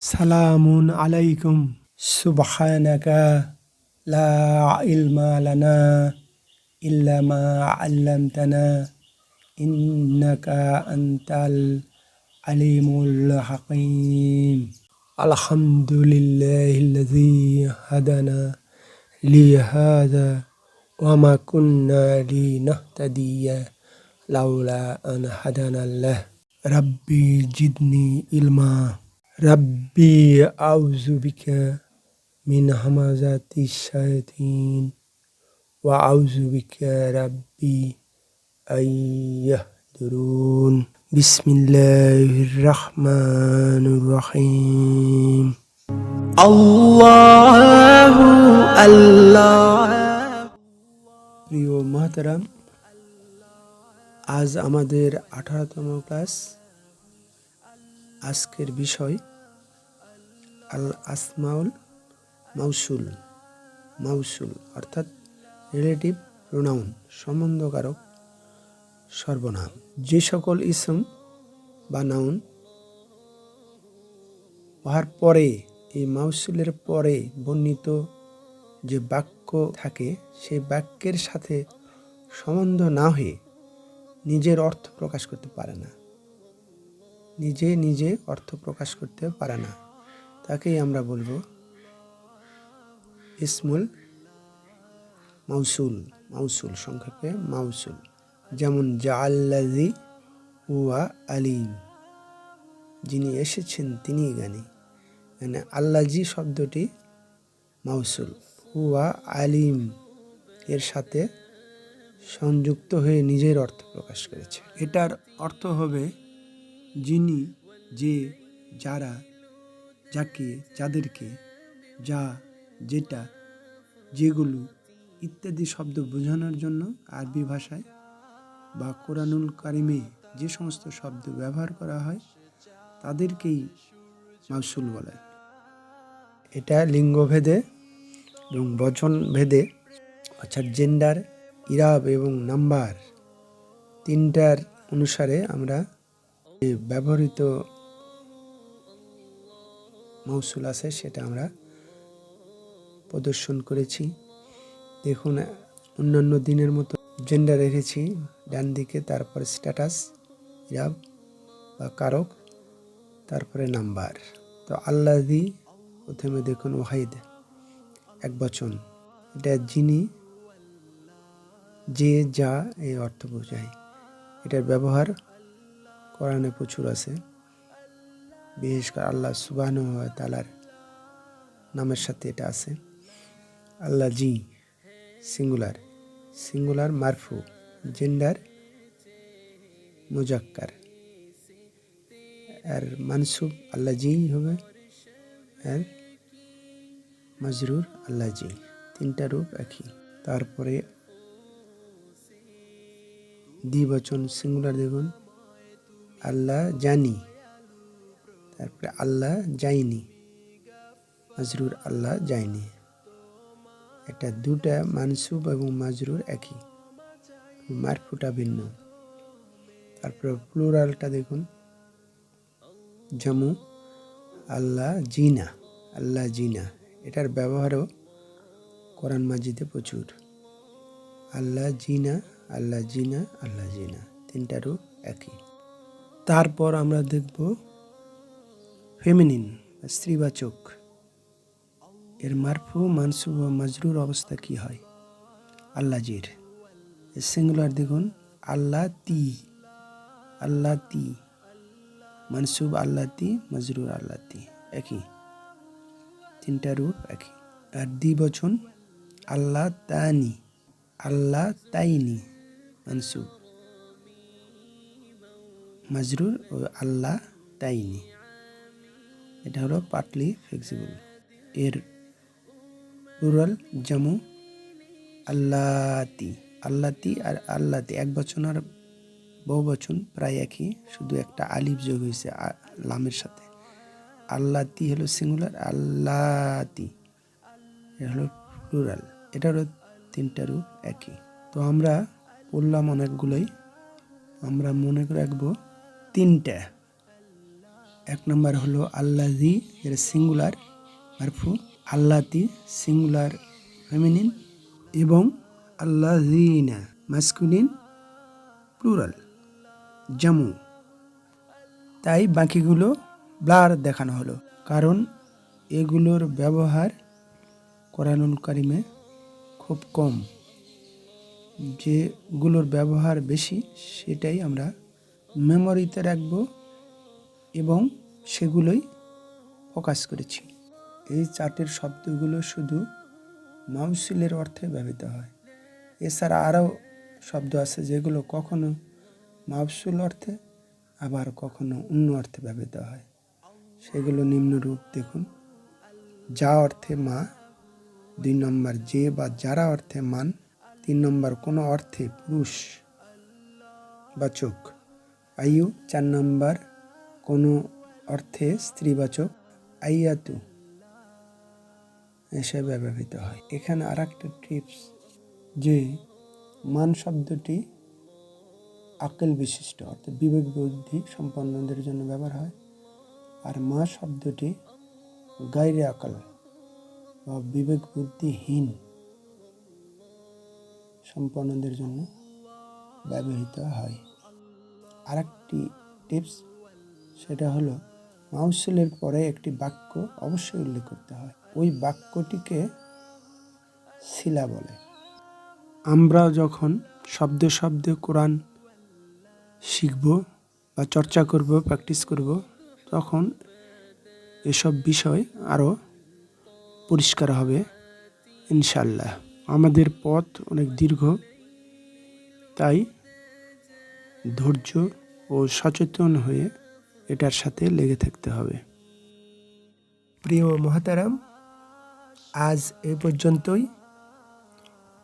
سلام عليكم. سبحانك لا علم لنا إلا ما علمتنا إنك أنت العليم الحكيم. الحمد لله الذي هدانا لهذا وما كنا لنهتدي لولا أن هدانا الله ربي جدني إلما ইলমা রাব্বি আউযু বিকা মিন হামাযাতি শায়াতিন ওয়া আউযু বিকা রাব্বি আইয়াহদুরুন বিসমিল্লাহির রহমানির রহিম আল্লাহু আল্লাহ প্রিয় মহতারাম আজ আমাদের আঠারোতম ক্লাস আজকের বিষয় আল আসমাউল মাউসুল মাউসুল অর্থাৎ রিলেটিভ প্রোনাউন সম্বন্ধকারক সর্বনাম। যে সকল ইসম বা নাউন হওয়ার পরে, এই মাউসুলের পরে বর্ণিত যে বাক্য থাকে, সেই বাক্যের সাথে সম্বন্ধ না হয়ে নিজের অর্থ প্রকাশ করতে পারে না। নিজে নিজে অর্থ প্রকাশ করতে পারে না। তাকেই আমরা বলব ইসমুল মাউসুল মাউসুল সংক্ষেপে মাউসুল। যেমন জাআল্লাজি হুয়া আলিম। যিনি এসেছেন তিনি জ্ঞানী। মানে আল্লাজি শব্দটি মাউসুল, হুয়া আলিম। এর সাথে সংযুক্ত হয়ে নিজের অর্থ প্রকাশ করেছে। এটার অর্থ হবে যিনি যে যারা, যাকে, যাদেরকে, যা, যেটা, যেগুলো ইত্যাদি শব্দ বোঝানোর জন্য আরবি ভাষায় বা কোরআনুল কারিমে যে সমস্ত শব্দ ব্যবহার করা হয়, তাদেরকেই মাউসুল বলে। এটা লিঙ্গভেদে এবং বচন ভেদে অর্থাৎ জেন্ডার ইরাব এবং নাম্বার তিনটার অনুসারে আমরা ব্যবহৃত মৌসুল আছে, সেটা আমরা প্রদর্শন করেছি। দেখুন, অন্যান্য দিনের মতো জেন্ডার রেখেছি, ডান দিকে তারপরে স্ট্যাটাস ইরাব বা কারক, তারপরে নাম্বার তো আল্লাহ আল্লাদি প্রথমে দেখুন, ওয়াহিদ, এক বচন। এটা যিনি, যে, যা, এই অর্থ বোঝায়। এটার ব্যবহার কোরআনে প্রচুর আছে। বিশেষ করে আল্লাহ সুবাহ তালার নামের সাথে এটা আছে। আল্লাহ জি, সিঙ্গুলার। সিঙ্গুলার মারফু, জেন্ডার মুজাক্কার। আর মানসুব আল্লাহ জি হবে। আর মজরুর আল্লাহ জি। তিনটা রূপ একই। তারপরে দ্বিবচন, সিঙ্গুলার দেখুন। আল্লাহ জানি। তারপরে আল্লাহ যায়নি। মাজরুর আল্লাহ যায়নি। এটা দুটা মানসুব এবং মাজরুর একই। মারফুটা ভিন্ন। তারপরে প্লুরালটা দেখুন। জামু আল্লাহ জিনা আল্লাহ জিনা। এটার ব্যবহারও কোরআন মাজিদে প্রচুর। আল্লাহ জিনা আল্লাহ জিনা আল্লাহ জিনা। তিনটারও একই। তারপর আমরা দেখব ফেমিনিন, স্ত্রীবাচক। এর মারফু, মানসুব বা মাজরুর অবস্থা কি হয়? আল্লাজির সিঙ্গুলার দেখুন আল্লাহ তি আল্লাহ তি মানসুব আল্লাহ তি মাজরুর আল্লাহ তি একই। তিনটা রূপ একই। আর দ্বিবচন আল্লাহ তানি আল্লাহ তাইনি মানসুব। মাজরুর ও আল্লাহ তাইনি। এটা হলো পার্টলি ফ্লেক্সিবল এর প্লুরাল জামু আল্লাতি। আল্লাতি আর আল্লাতি, এক বচন আর বহু বচন প্রায় একই, শুধু একটা আলিফ যোগ হয়েছে লামের সাথে। আল্লাতি হলো সিঙ্গুলার আল্লাতি এটা হলো প্লুরাল এটা হলো তিনটা রূপ একই। তো আমরা পড়লাম অনেকগুলোই, আমরা মনে রাখব তিনটা। এক নম্বর হলো আল্লাজি এর সিঙ্গুলার মারফু, আল্লাতি সিঙ্গুলার ফেমিনিন এবং আল্লাজিনা মাস্কুলিন প্লুরাল জামু। তাই বাকিগুলো ব্লার দেখানো হলো, কারণ এগুলোর ব্যবহার কোরআনুল কারিমে খুব কম। যেগুলোর ব্যবহার বেশি, সেটাই আমরা মেমোরিতে রাখব এবং সেগুলোই ফোকাস করেছি। এই চার্টের শব্দগুলো শুধু মাউসিলের অর্থে ব্যবহৃত হয়। এছাড়া আরও শব্দ আছে যেগুলো কখনো মাউসুল অর্থে, আবার কখনো অন্য অর্থে ব্যবহৃত হয়। সেগুলো নিম্নরূপ, দেখুন। যা অর্থে মা, দুই নম্বর যে বা যারা অর্থে মান, তিন নম্বর কোনো অর্থে পুরুষ বাচক আয়ু চার নম্বর, কোনো অর্থে স্ত্রীবাচক। আইয়াতু হিসেবে ব্যবহৃত হয়। এখানে আর একটা টিপস যে মান শব্দটি আকেল বিশিষ্ট, অর্থাৎ বিবেক বুদ্ধি সম্পন্নদের জন্য ব্যবহার হয়। আর মা শব্দটি গাইরে আকাল বা বিবেক বুদ্ধিহীন সম্পন্নদের জন্য ব্যবহৃত হয়। আরেকটি টিপস, সেটা হলো মাউসেলের পরে একটি বাক্য অবশ্যই উল্লেখ করতে হয়। ওই বাক্যটিকে শিলা বলে। আমরা যখন শব্দে শব্দে কোরআন শিখব বা চর্চা করব, প্র্যাকটিস করব, তখন এসব বিষয় আরও পরিষ্কার হবে ইনশাল্লাহ আমাদের পথ অনেক দীর্ঘ, তাই ধৈর্য ও সচেতন হয়ে এটার সাথে লেগে থাকতে হবে। প্রিয় মহাতারাম, আজ এ পর্যন্তই।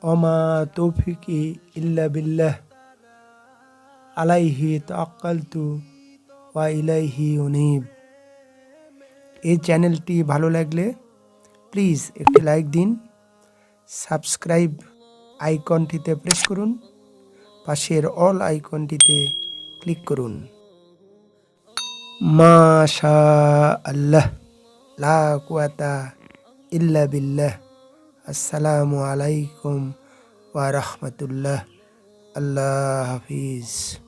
অমা তৌফিকি ইল্লা বিল্লাহ। আলাইহি তাক্কালতু ওয়া ইলাইহি উনিব। এই চ্যানেলটি ভালো লাগলে প্লিজ একটি লাইক দিন, সাবস্ক্রাইব আইকনটিতে প্রেস করুন। পাশের অল আইকনটিতে ক্লিক করুন। মাশা আল্লাহ লা কুয়াতা ইল্লা বিল্লাহ। আসসালামু আলাইকুম ওয়া রাহমাতুল্লাহ। আল্লাহ হাফিজ।